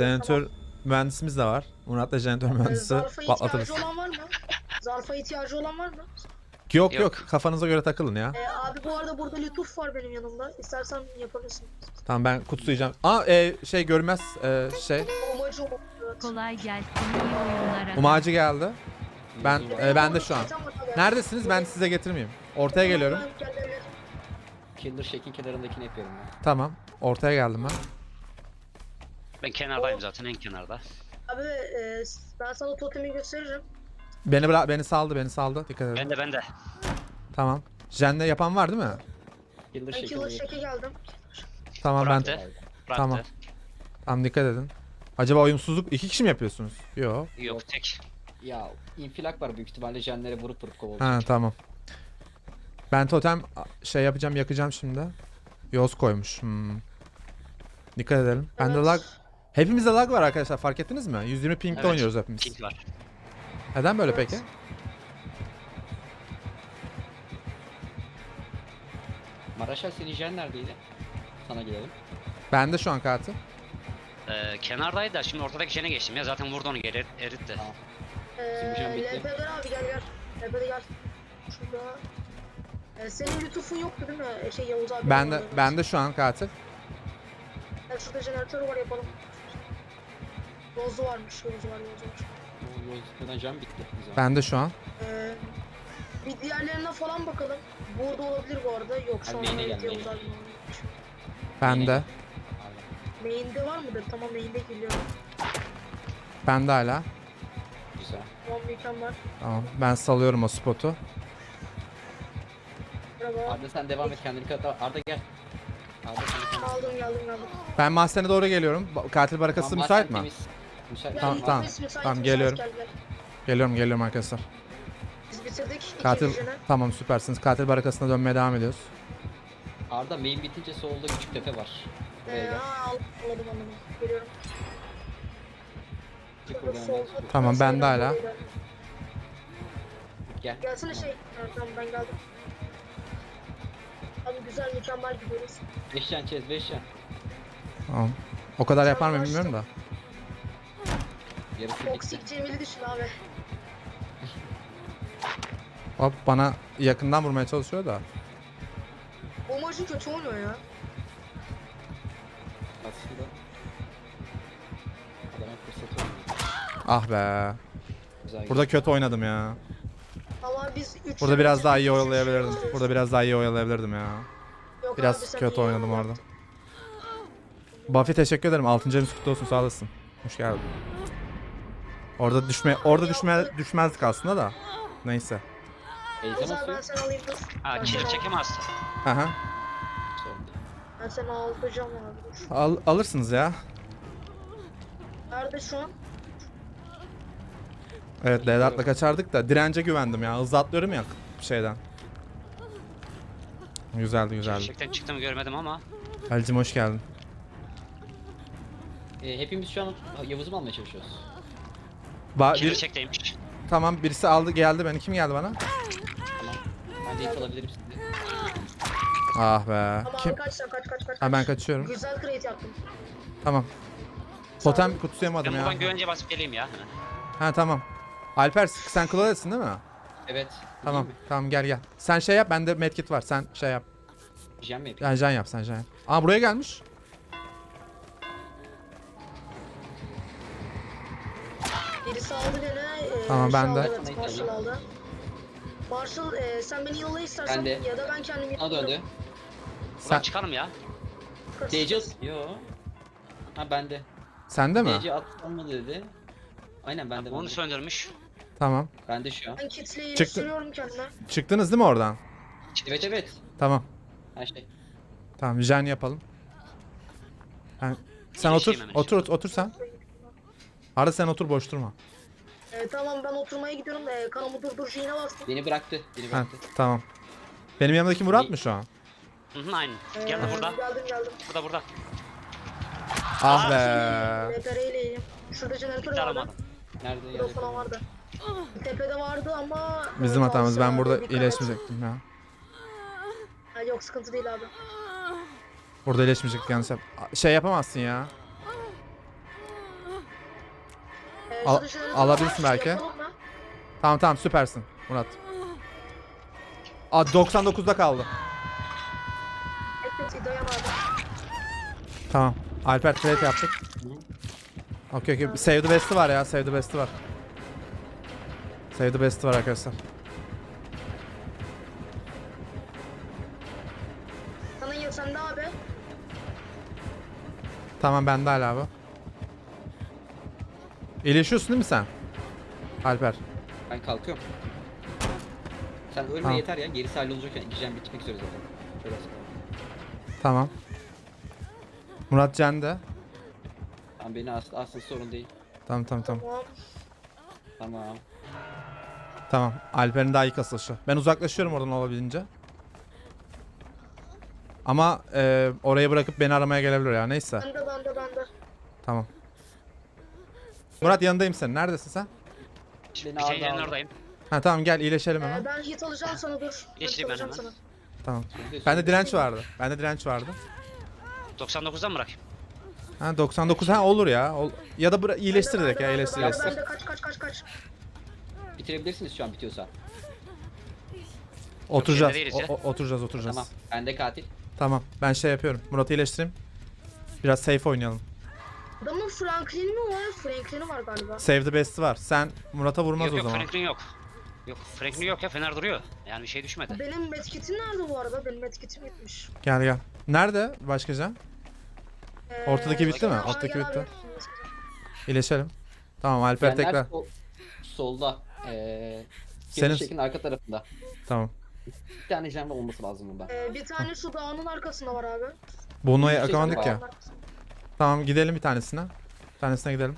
Jeneratör mühendisimiz de var. Murat da jeneratör Ee, mühendisi. Zarfa Patlatırız. ihtiyacı olan var mı? Zarfa ihtiyacı olan var mı? Yok, Yok. yok kafanıza göre takılın ya. Ee, abi bu arada burada lütuf var benim yanımda. İstersen yapabilirsin. Tamam ben kutusuyacağım. Aa e, şey görmez e, şey. O. Evet. Kolay gelsin iyi oyunlar. Umacı geldi. Ben Benim e, ben de şu an. Neredesiniz? Ben size getirmeyeyim. Ortaya geliyorum. Ben gel, gel, gel. Killer Shake'in kenarındakini yapıyorum ben. Tamam. Ortaya geldim ben. Ben kenardayım zaten en kenarda. Abi e, ben sana totemi gösteririm. Beni bıra beni saldı, beni saldı. Dikkat edin. Ben de ben de. Tamam. Jen'le yapan var değil mi? Killer Ben killer geldim. Tamam ben Bıraktı. Bıraktı. Tamam. tamam dikkat edin. Acaba uyumsuzluk iki kişi mi yapıyorsunuz? Yok. Yok tek. Ya infilak var büyük ihtimalle jenlere vurup vurup kovalayacak. Ha tamam. Ben totem a, şey yapacağım, yakacağım şimdi. Yoz koymuş. Hmm. Dikkat edelim. Bende Evet. lag Hepimizde lag var arkadaşlar fark ettiniz mi? 120 ping'de Evet. oynuyoruz hepimiz. Pink var. Neden böyle peki? Maraşal senin jen neredeydi? Sana gelelim. Bende şu an katil. Ee, kenardaydı da şimdi ortadaki jene geçtim ya zaten vurdu onu geri er- eritti. Tamam. Ee, Simcan bitti. LP'ler abi gel gel. LP'de gel. Şurada. Ee, senin lütufun yoktu değil mi? Ee, Şey Yavuz abi. Bende bende şu an katil. Gel şurada jeneratör var yapalım. Yavuz varmış. Yavuz var jen bitti. Güzel. Bende şu an. Ee, bir diğerlerine falan bakalım. Burada olabilir bu arada. Yok şu an main'e gel, main'e. varmış. Bende. Main'de var mıdır? Tamam main'de geliyor. Bende hala. Güzel. Tamam mükemmel. Tamam. Ben salıyorum o spotu. Merhaba. Arda sen devam et kendini katla. Arda gel. Arda sen Aldım geldim geldim. Ben mahzene doğru geliyorum. Ba- Katil barakası müsait mi? temiz. Müsait. Gel, Tamam, Yiğit, tamam. müsait, müsait, Tamam, müsait, geliyorum. Gel, gel. Geliyorum geliyorum arkadaşlar. Biz bitirdik. Katil tamam süpersiniz. Katil barakasına dönmeye devam ediyoruz. Arda main bitince solda küçük tepe var. Buraya Ee, gel. ha, al- anladım anladım. Geliyorum. Çık buradan Tamam, solda bende hala. gel. Gel. Gelsene şey. Ha, tamam ben geldim. Abi güzel mükemmel gidiyoruz. 5 jen çez 5 jen. Tamam. O kadar yapar mı bilmiyorum da. Bitti. Toksik Cemil'i düşün abi. Hop bana yakından vurmaya çalışıyor da. Bu maçın kötü oynuyor ya. Aslında. Adama fırsat olmuyor. Ah be. Güzel. Burada kötü oynadım ya. Ama biz 3 Burada biraz daha iyi oyalayabilirdim. Burada biraz daha iyi oyalayabilirdim ya. Biraz kötü oynadım orada. Buffy teşekkür ederim. 6. ayımız kutlu olsun sağ olasın. Hoş geldin. Orada düşme orada düşme düşmezdik aslında da. Neyse. Eğitim Güzel ben olsun. seni alayım dur. Ha Ben killer seni al- çekemez. Aha. Ben seni alacağım abi dur. Al, alırsınız ya. Nerede şu an? Evet Dedat'la kaçardık da dirence güvendim ya. Hızlı atlıyorum ya şeyden. Güzeldi güzeldi. Gerçekten çıktığımı görmedim ama. Halicim hoş geldin. Ee, hepimiz şu an Yavuz'u mu almaya çalışıyoruz? Ba Killer bir- çekteymiş. tamam birisi aldı geldi beni. Kim geldi bana? Tamam. Ben de ilk alabilirim sizi. Ah be. Ama Kim? kaç sen kaç kaç kaç. Ha ben kaç. kaçıyorum. Güzel crate yaptım. Tamam. Totem kutusuyamadım Ben ya. buradan güvence basıp geleyim ya. Ha tamam. Alper sen Claudette'sin değil mi? Evet. Tamam. Mi? Tamam gel gel. Sen şey yap bende medkit var. Sen şey yap. Jen mi yapayım? Yani jen yap sen jen yap. Aa buraya gelmiş. Birisi aldı beni. E, Tamam, şey ben de. Evet, Marshall aldı. Marshall e, sen beni yolla istersen Ben de. ya da ben kendim Bana döndü. Sen çıkalım ya. DC Yo. Ha bende. sende mi? DC at olmadı dedi. Aynen bende. Onu bende. söndürmüş. Tamam. Bende şu an. Ben kitle Çıktı. iyileştiriyorum kendime. Çıktınız değil mi oradan? Evet evet. Tamam. Her şey. Tamam jen yapalım. Ben- sen otur. Otur otur otur sen. Arada sen otur boş durma. E, tamam ben oturmaya gidiyorum. E, kanamı durdurucu yine bastım. Beni bıraktı. Beni Ha, bıraktı. tamam. Benim yanımdaki Murat mı şu an? Hı hı aynen. E, Geldi burada. Geldim geldim. Burada burada. Ah be. LPR ile iyiyim. Şurada jeneratör Hiç vardı. aramadım. Nerede? Burada Nerede? falan vardı. Tepede vardı ama... Bizim hatamız. Ben burada aldı, dikkat et. iyileşmeyecektim ya. Ha, yok sıkıntı değil abi. Burada iyileşmeyecektik yanlış yap. Şey yapamazsın ya. Al- alabilirsin belki. Tamam tamam süpersin Murat. Aa 99'da kaldı. Abi. Tamam. Alper trade yaptık. Okey okey. Save the best'i var ya. Save the best'i var. Save the best'i var arkadaşlar. Sana abi. Tamam bende hala bu. İyileşiyorsun değil mi sen? Alper. Ben kalkıyorum. Sen ölme Tamam. yeter ya. Gerisi hallolacakken gideceğim bitmek üzere zaten. Şöyle az kaldı. Tamam. Murat Can de. Tamam beni as aslında sorun değil. Tamam tamam tamam. Tamam. Tamam. Tamam. Alper'in daha iyi kasılışı. Ben uzaklaşıyorum oradan olabildiğince. Ama e, oraya bırakıp beni aramaya gelebilir ya. Neyse. Ben de ben de ben de. Tamam. Murat yanındayım senin. Neredesin sen? Beni Bir aldı. oradayım. Ha tamam gel iyileşelim Ee, hemen. ben hit alacağım sana dur. Hit ben hemen. sana. Tamam. Bende direnç vardı. Bende direnç vardı. 99'dan mı bırakayım? Ha 99 ha olur ya. Ol- ya da bıra- iyileştir Ben de, direkt ya ben de, iyileştir ben de, iyileştir. Ben de kaç kaç kaç kaç. Bitirebilirsiniz şu an bitiyorsa. Oturacağız. değiliz O- ya. o- oturacağız oturacağız. Tamam. Tamam. Ben de katil. Ben şey yapıyorum. Murat'ı iyileştireyim. Biraz safe oynayalım. Adamın Franklin mi var? Franklin'i var galiba. Save the best'i var. Sen Murat'a vurmaz yok o yok zaman. Franklin yok. Yok Franklin yok ya Fener duruyor. Yani bir şey düşmedi. Benim medkitim nerede bu arada? Benim medkitim gitmiş. Gel gel. Nerede başkacan? Ee, Ortadaki bitti mi? abi, Ortadaki gel bitti. abi. İyileşelim. Tamam Alper Diyenler tekrar. sol- solda. Ee, Senin- Senin... Şekin arka tarafında. Tamam. Bir tane jemle olması lazım bunda. Ee, bir tane şu dağının arkasında var abi. Bunu Yüksek yakamadık var. ya. Arkasında. Tamam gidelim bir tanesine. Bir tanesine gidelim.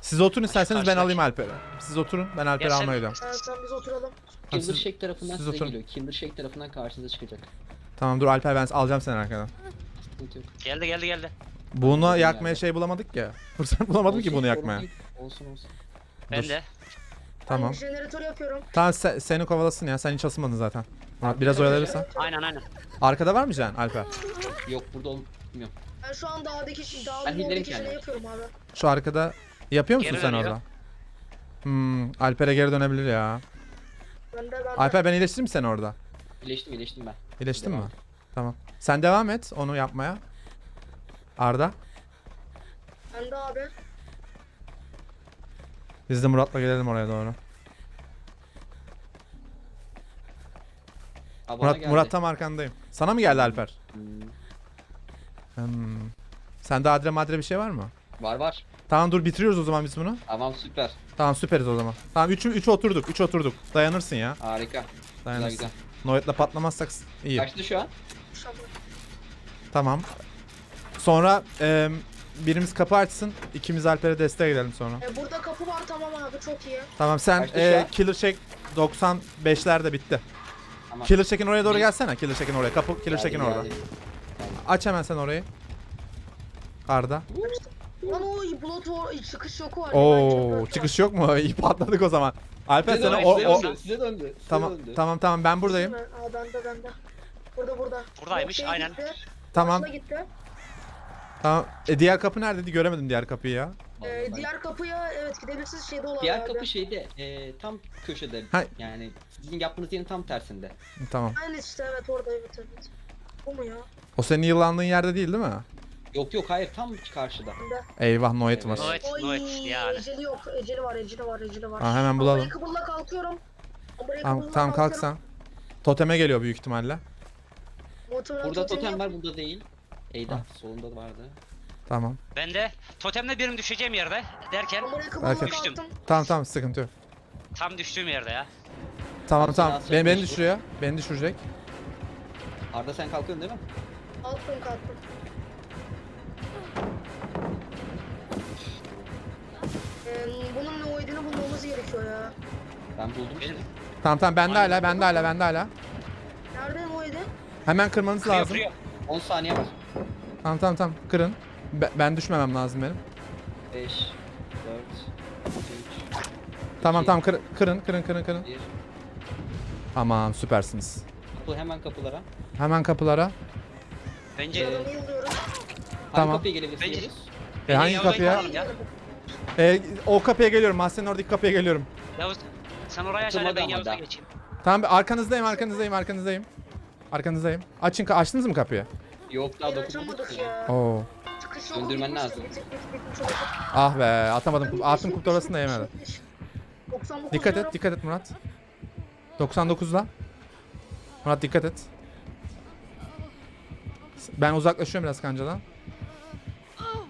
Siz oturun isterseniz ben Karşıdaki. alayım Alper'i. Siz oturun ben Alper'i Ya sen- almaya gidiyorum. Sen, sen biz oturalım. Kinder siz- Shake tarafından siz size oturun. geliyor. Kinder Shake tarafından karşınıza çıkacak. Tamam dur Alper ben alacağım seni arkadan. Sıkıntı yok. Geldi geldi geldi. Bunu yakmaya şey bulamadık ya. Fırsat bulamadım ki Olsun, bunu sorun yakmaya. değil. Olsun olsun. Ben Dur. de. Tamam. Ben jeneratör yapıyorum. Tamam se- seni kovalasın ya. Sen hiç asılmadın zaten. Murat, Biraz oyalanırsan. Aynen aynen. Arkada var mı Can Alper? Yok burada olmuyor. Ben şu an dağdaki şey, dağın Ben oradaki kendimi. yapıyorum abi. Şu arkada yapıyor musun Geri sen dönüyor. orada? Hmm, Alper'e geri dönebilir ya. Ben de ben. Alper ben iyileştireyim mi seni orada? İyileştim iyileştim ben. İyileştin mi? Devam. Tamam. Sen devam et onu yapmaya. Arda. Ben de abi. Biz de Murat'la gelelim oraya doğru. Aa, bana Murat, geldi. Murat tam arkandayım. Sana mı geldi Alper? Hmm, Hmm. Sende adre madre bir şey var mı? Var var. Tamam dur bitiriyoruz o zaman biz bunu. Tamam süper. Tamam süperiz o zaman. Tamam 3 3 oturduk. 3 oturduk. Dayanırsın ya. Harika. Güzel Dayanırsın. güzel. Noet'le patlamazsak iyi. Kaçtı şu an? Tamam. Sonra e, birimiz kapı açsın. ikimiz Alper'e desteğe gidelim sonra. Ee, burada kapı var tamam abi çok iyi. Tamam sen Kaçtı e, an? Killer Shake 95'lerde bitti. Tamam. Killer Shake'in oraya doğru gelsene. Killer Shake'in oraya. Kapı Killer Shake'in orada. geldi. Aç hemen sen orayı. Arda. Lan o o çıkış yoku var. Oo, çıkış yok mu? İyi patladık o zaman. Alper Size sana döndü, o, size o döndü, size döndü. size tamam döndü. tamam tamam ben buradayım. Aa bende bende. Burada burada. Buradaymış, Şey aynen. Gitti. Tamam Başına gitti. tamam. E, diğer kapı neredeydi? Göremedim diğer kapıyı ya. Vallahi Ee, ben- diğer kapıya evet gidebilirsiniz şeyde olan Diğer kapı şeyde e, tam köşede. Ha. Yani sizin yaptığınız yerin tam tersinde. Tamam. Aynen işte evet orada evet evet. Bu mu ya? O senin yıllandığın yerde değil değil mi? Yok yok hayır tam karşıda. Eyvah Noet var. Noet, Noet yani. Eceli yok. Eceli var, eceli var, eceli var. Aa, hemen bulalım. Unbreakable'la kalkıyorum. Unbreakable'la Tamam, tamam kalk kalkıyorum. sen. Toteme geliyor büyük ihtimalle. Muhtemelen Burada totem yap- var burada değil. Eyda Ha. solunda vardı. Tamam. Ben de totemle birim düşeceğim yerde derken Unbreakable'la Belki- Düştüm. kalktım. Tamam tamam sıkıntı yok. tam düştüğüm yerde ya. Tamam Tamam, Beni, beni düşürüyor. Beni düşürecek. Arda sen kalkıyorsun değil mi? Kalktım kalktım. Ee, bunun ne oydunu bulmamız gerekiyor ya. Ben buldum işte. Tamam tamam bende hala bende hala bende hala. Nerede o oydu? Hemen kırmanız kırıyor lazım. kırıyor. 10 saniye var. Tamam tamam tamam kırın. Be- ben düşmemem lazım benim. 5 4 3 Tamam İki. tamam kır- kırın kırın kırın kırın. 1 Aman süpersiniz. Kapı hemen kapılara. Hemen kapılara. Bence yıllıyorum. Hangi Tamam. kapıya gelebilirsiniz? Bence- E, hangi yavruyu kapıya? ya. Ee, o kapıya geliyorum. Mahzenin oradaki kapıya geliyorum. Yavuz sen oraya aç Oturmadı ben ama Yavuz'a da. geçeyim. Tamam arkanızdayım arkanızdayım arkanızdayım. Arkanızdayım. Açın ka- açtınız mı kapıyı? Yok daha dokunmadık ya. Oo. Yok. Döndürmen lazım. Ah be atamadım. Kup- Attım kurtarasını da bitmiş, yemedi. bitmiş. 99 Dikkat diyorum. et dikkat et Murat. 99'la. Murat dikkat et. Ben uzaklaşıyorum biraz kancadan.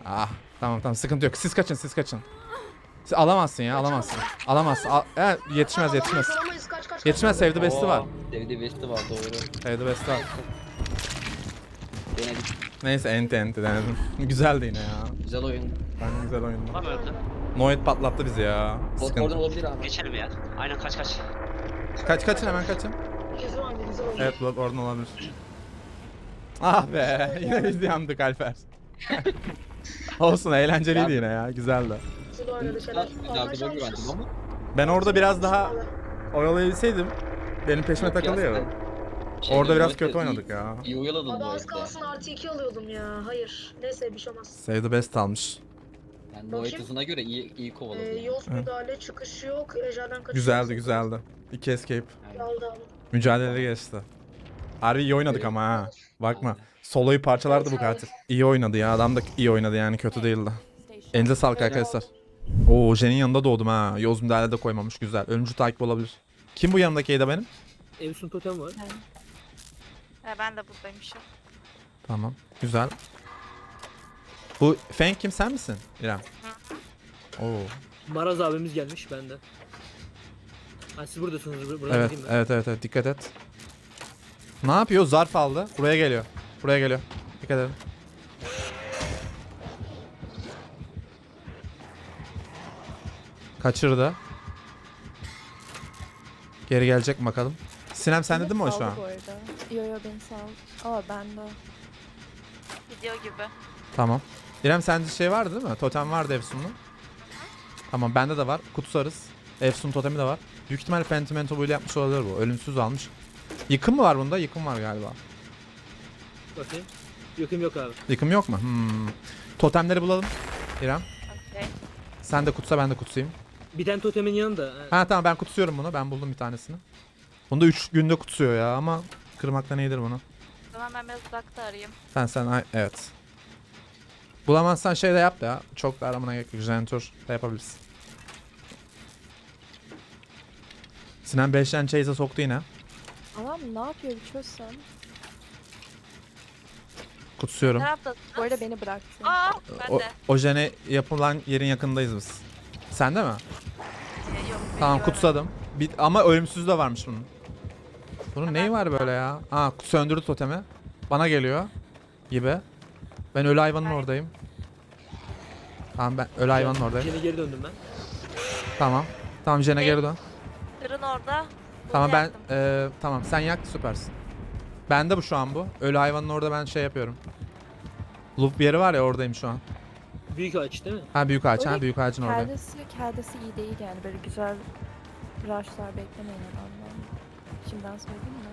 Ah tamam tamam sıkıntı yok. Siz kaçın siz kaçın. Siz alamazsın ya alamazsın. Alamazsın. Al- evet, yetişmez yetişmez. alamayız, alamayız. Kaç, kaç, kaç. Yetişmez Save the Best'i var. Sevdi besti var doğru. Save the Best'i var. Denedik. Neyse enti enti denedim. Güzeldi yine ya. Güzel oyun. Ben güzel oyundu. Mı öldü? Noid patlattı bizi ya. Bot Sıkıntı. olabilir abi. Geçelim ya. Aynen kaç kaç. Kaç kaçın hemen kaçın. Evet Blood oradan olabilir. Ah be yine biz yandık Alper. Olsun eğlenceliydi yine ya güzeldi. Ama. Ben orada biraz daha oyalayabilseydim benim peşime Yok ya, Şey, Orada biraz kötü oynadık ya. İyi oyaladın Abi az kalsın artı 2 alıyordum ya. Hayır. Neyse bir şey olmaz. Save the best almış. Yani. Noite hızına göre iyi iyi kovaladı. Ee, yani. Yos müdahale çıkış yok. Ejderden kaçış. Güzeldi güzeldi. İki escape. Aldı aldı. Mücadele geçti. Harbi iyi oynadık ama ha. Bakma. Solo'yu parçalardı bu katil. İyi oynadı ya. Adam da iyi oynadı yani kötü değildi. Elinize sağlık arkadaşlar. Oo Jen'in yanında doğdum ha. Yoz müdahale de koymamış güzel. Ölümcü takip olabilir. Kim bu yanımdaki Eda benim? Evsun totem var. He, ben de buradaymışım. Tamam. Güzel. Bu Feng kim sen misin İrem? Oo. Maraz abimiz gelmiş ben de. Ha siz buradasınız. bur- Buradan Evet, gideyim ben. evet, evet, evet. Dikkat et. Ne yapıyor? Zarf aldı. Buraya geliyor. Buraya geliyor. Dikkat edin. Kaçırdı. Geri gelecek mi bakalım? Sinem sen dedin mi o şu an? Bu arada. Yo yo beni sal. Aa ben de. Gidiyor gibi. Tamam. İrem sende şey vardı değil mi? Totem vardı Efsun'un. Tamam bende de var. Kutsarız. Efsun totemi de var. Büyük ihtimalle Pentimento böyle yapmış olabilir bu. Ölümsüz almış. Yıkım mı var bunda? Yıkım var galiba. Bakayım. Yokum yok abi. Yıkım yok mu? Hmm. Totemleri bulalım. İrem. Okey. Sen de kutsa ben de kutsayım. Bir tane totemin yanında. ha, tamam ben kutsuyorum bunu. Ben buldum bir tanesini. Bunu da 3 günde kutsuyor ya ama kırmaktan iyidir bunu. O zaman ben biraz uzakta arayayım. Sen sen evet. Bulamazsan şey de yap da ya. Çok da aramana gerek yok. Jentur da yapabilirsin. Sinan 5'ten chase'e soktu yine. Adam ne yapıyor bir çözsem. Kutsuyorum. Taraftasınız. Bu arada beni bıraktı. Aa ben O, de. o jene yapılan yerin yakındayız biz. Sen de mi? Ee, yok, Tamam görmedi. kutsadım. Bir, ama ölümsüz de varmış bunun. Bunun neyi var böyle ya? Aa söndürdü totemi. Bana geliyor. Gibi. Ben ölü hayvanın Ay. oradayım. Tamam ben ölü hayvanın oradayım. Yine geri döndüm ben. Tamam. Tamam Jen'e geri dön. Tırın orada. bunu Tamam ben yaktım. eee, tamam sen yak süpersin. Bende bu şu an bu. Ölü hayvanın orada ben şey yapıyorum. Loop bir yeri var ya oradayım şu an. Büyük ağaç değil mi? Ha büyük ağaç ha Öyle büyük ağacın oradayım. Keldesi, keldesi iyi değil yani böyle güzel rushlar beklemeyin adamdan. Şimdiden söyleyeyim mi?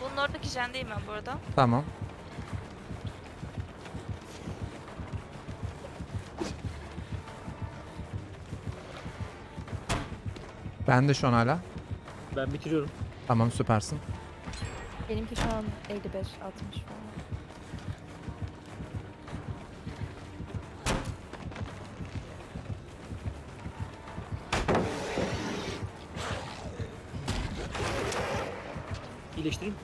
Bunun oradaki jendeyim ben bu arada. Tamam. Ben de şu an hala. Ben bitiriyorum. Tamam süpersin. Benimki şu an 55-60 falan. İyileştireyim.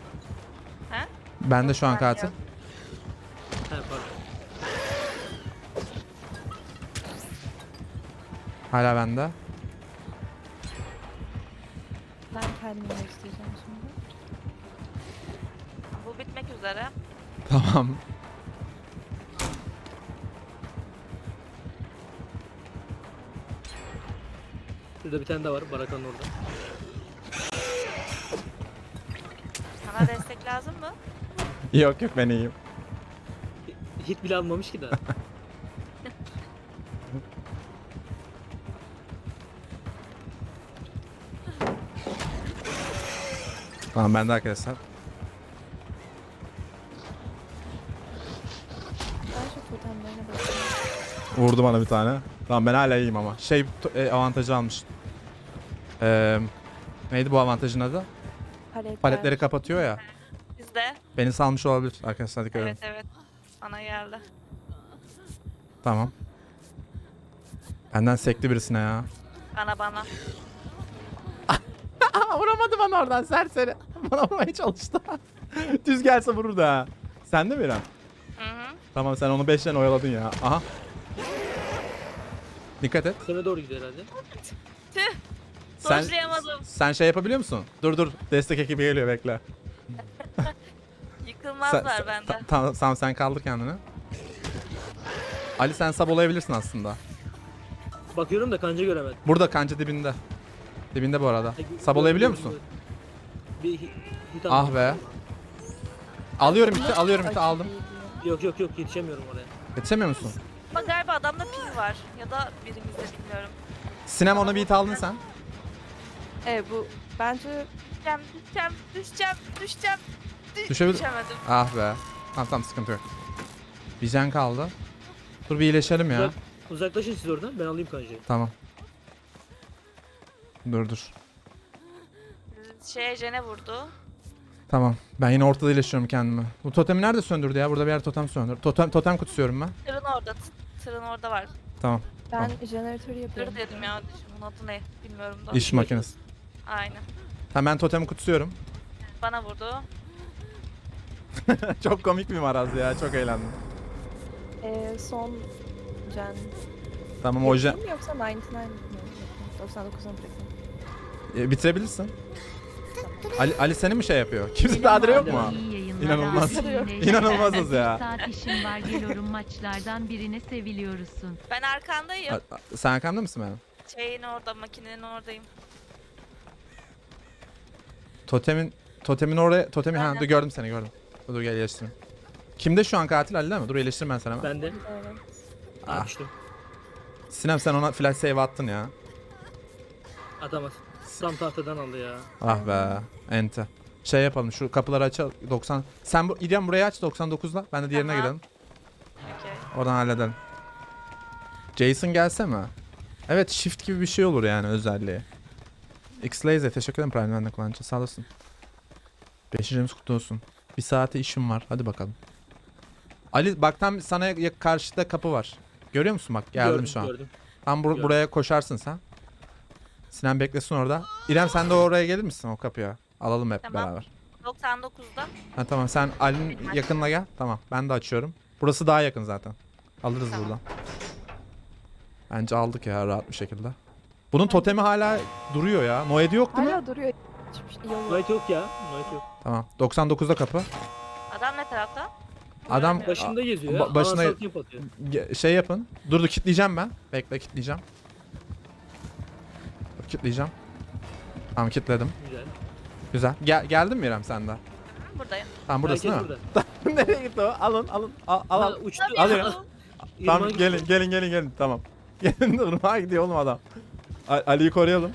Ben de şu an Ben katil. yok. Ha pardon. Hala bende. Tamam. Şurada bir tane daha var. Barakanın orada. Sana destek lazım mı? Yok yok ben iyiyim. Hit bile almamış ki daha. Tamam bende arkadaşlar. Vurdu bana bir tane. Tamam ben hala iyiyim ama. Şey e, avantajı almış. Ee, neydi bu avantajın adı? Paletler. Paletleri kapatıyor ya. Bizde. Beni salmış olabilir arkadaşlar dikkat edin. Evet evet. Bana geldi. Tamam. Benden sekti birisine ya. Bana bana. Vuramadı bana oradan serseri. Bana vurmaya çalıştı. Düz gelse vurur da. Sen de mi İrem? Hı hı. Tamam sen onu 5'ten oyaladın ya. Aha. Dikkat et. Sana doğru gidiyor herhalde. Tüh. Sen, Dojlayamadım. sen şey yapabiliyor musun? Dur dur. Destek ekibi geliyor bekle. Sen- Yıkılmazlar sen- bende. ta- Tamam tamam sen kaldır kendini. Ali sen sab olayabilirsin aslında. Bakıyorum da kanca göremedim. Burada kanca dibinde. Dibinde bu arada. Sab gördüm, musun? Bir hit hit Ah be. Alıyorum iti, alıyorum iti aldım. Yok yok yok yetişemiyorum oraya. Yetişemiyor musun? Adamda ping var. Ya da birimizde bilmiyorum. Sinem ona bir it aldın sen. Evet bu bence Düşeceğim, düşeceğim, düşeceğim, düşeceğim. Dü- Düşebilir- Düşemedim. Ah be. Tamam tamam sıkıntı yok. Bir can kaldı. Dur bir iyileşelim ya. Uzak- Uzaklaşın siz oradan ben alayım kancayı. Tamam. Dur dur. Şeye Jene vurdu. Tamam. Ben yine ortada iyileşiyorum kendimi. Bu totemi nerede söndürdü ya? Burada bir yer totem söndür. Totem, totem kutusuyorum ben. Tırın orada. Tırın orada var. Tamam. ben jeneratörü yapıyorum. dedim ya. Bunun adı ne? Bilmiyorum da. İş makinesi. Aynen. Ben totemi kutusuyorum. Bana vurdu. çok komik bir maraz ya. Çok eğlendim. Ee, son gen. Tamam o je- Yapayım mı yoksa 99 mı? 99'a bırakayım. E, bitirebilirsin. Ali, Ali seni mi şey yapıyor? Kimse de adre yok mu? İyi yayınlar İnanılmaz. İnanılmazız ya. Saat işim var geliyorum maçlardan birine seviliyorsun. Ben arkandayım. A- a- Sen arkamda mısın benim? Şeyin orada, makinenin oradayım. Totemin totemin oraya totemi ha dur gördüm seni gördüm. Dur, dur gel iyileştireyim. Kimde şu an katil Ali değil mi? Dur iyileştireyim ben sana. hemen. Ben de. Ah. Düştüm. Sinem sen ona flash save attın ya. Atamaz. Tam tahtadan aldı ya. Ah be. Ente. Şey yapalım şu kapıları açalım. 90. Sen bu İrem burayı aç 99'la. Ben de diğerine Tamam. gidelim. Okey. Oradan halledelim. Jason gelse mi? Evet shift gibi bir şey olur yani özelliği. X-Laser teşekkür ederim Prime Bende kullanıcı sağ olasın. Beşincimiz kutlu olsun. Bir saate işim var hadi bakalım. Ali bak tam sana ya- karşıda kapı var. Görüyor musun bak geldim Gördüm, şu an. Gördüm. Tam bur- gördüm. buraya koşarsın sen. Sinan beklesin orada. İrem sen de oraya gelir misin o kapıya? Alalım hep Tamam. beraber. 99'da. Ha tamam sen Ali'nin yakınına gel. Tamam ben de açıyorum. Burası daha yakın zaten. Alırız Tamam. buradan. Bence aldık ya rahat bir şekilde. Bunun totemi hala duruyor ya. Noed'i yok değil mi? Hala duruyor. Hiçbir şey yok. Ya. Knight yok. Tamam. 99'da kapı. Adam ne tarafta? Adam- Görmüyorum. Başında geziyor ya. Ba- atıyor. Ge- şey yapın. Dur dur kitleyeceğim ben. Bekle kitleyeceğim. Kitleyeceğim. Tamam kitledim. Güzel. Güzel. Gel geldin mi İrem sen de? Buradayım. Tamam buradasın Herkes değil mi? burada. Nereye gitti o? Alın alın. Al al. Uçtu. Alıyorum. İrmağa Tamam gelin gelin gelin gelin tamam. Gelin durma gidiyor oğlum adam. A- Ali'yi koruyalım.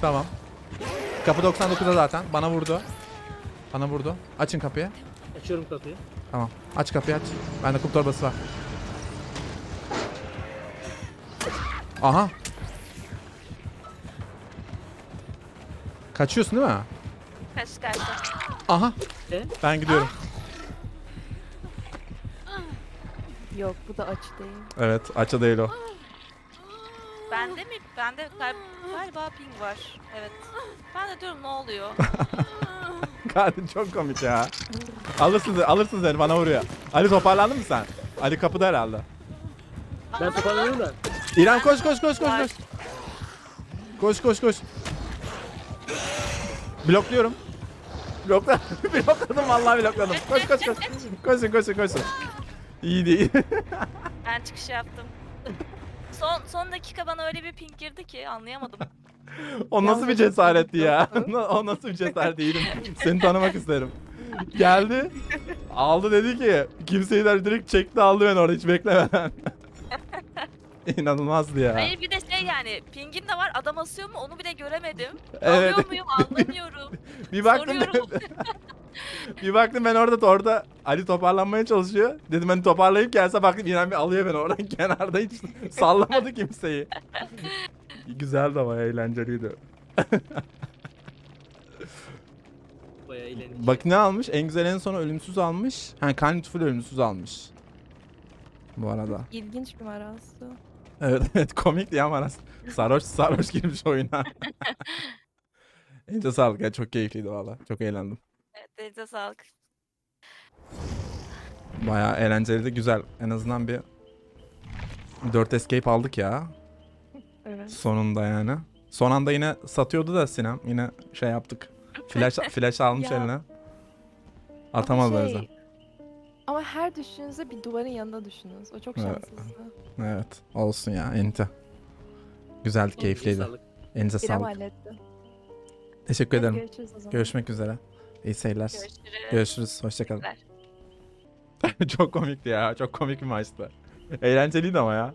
Tamam. Kapı 99'da zaten. Bana vurdu. Bana vurdu. Açın kapıyı. Açıyorum kapıyı. Tamam. Aç kapıyı aç. Bende kum torbası var. Aha. Kaçıyorsun değil mi? Kaç kaç. Aha. Ne? Ben gidiyorum. Yok bu da açı değil. Evet açı değil o. Bende mi? Bende gal- galiba ping var. Evet. Ben de diyorum ne oluyor? Katil çok komik ya. Alırsın alırsın seni bana vuruyor. Ali toparlandın mı sen? Ali kapıda herhalde. Ben toparlanıyorum da. İrem koş koş koş koş koş. Koş koş koş. Blokluyorum. Blokla blokladım vallahi blokladım. Koş koş koş. Koşun koşun koşun. İyi değil. Ben çıkış yaptım. Son son dakika bana öyle bir ping girdi ki anlayamadım. o nasıl bir cesaretti ya? o nasıl bir cesaret değilim. Seni tanımak isterim. Geldi. Aldı dedi ki kimseyi de direkt çekti aldı beni orada hiç beklemeden. İnanılmazdı ya. Hayır bir de şey yani pingim de var adam asıyor mu onu bile göremedim. Evet. Alıyor muyum anlamıyorum. Bir baktım Soruyorum. bir baktım ben orada orada Ali toparlanmaya çalışıyor. Dedim ben toparlayıp gelse baktım İrem bir alıyor beni oradan kenarda hiç sallamadı kimseyi. Güzel de bayağı eğlenceliydi. Bayağı eğlenceli. Bak ne almış? En güzel en sona ölümsüz almış. Ha kan full ölümsüz almış. Bu arada. İlginç bir marası. Evet evet komikti ya Maras. Sarhoş sarhoş girmiş oyuna. Ence sağlık ya çok keyifliydi valla. Çok eğlendim. Evet, elinize sağlık. Bayağı eğlenceliydi güzel. En azından bir 4 escape aldık ya. Evet. Sonunda yani. Son anda yine satıyordu da Sinem. Yine şey yaptık. Flash flash almış Ya. eline. Ama Atamadı o yüzden. Ama her düşününüzde bir duvarın yanında düşününüz. O çok Evet. Evet. Olsun ya enti. Güzeldi, keyifliydi. Sağlık. Elinize İrem sağlık. halletti. Teşekkür Hadi ederim. Görüşürüz o zaman. Görüşmek üzere. İyi seyirler. Görüşürüz. Görüşürüz. Hoşçakalın. Çok komikti ya. Çok komik bir maçtı. Eğlenceliydi ama ya.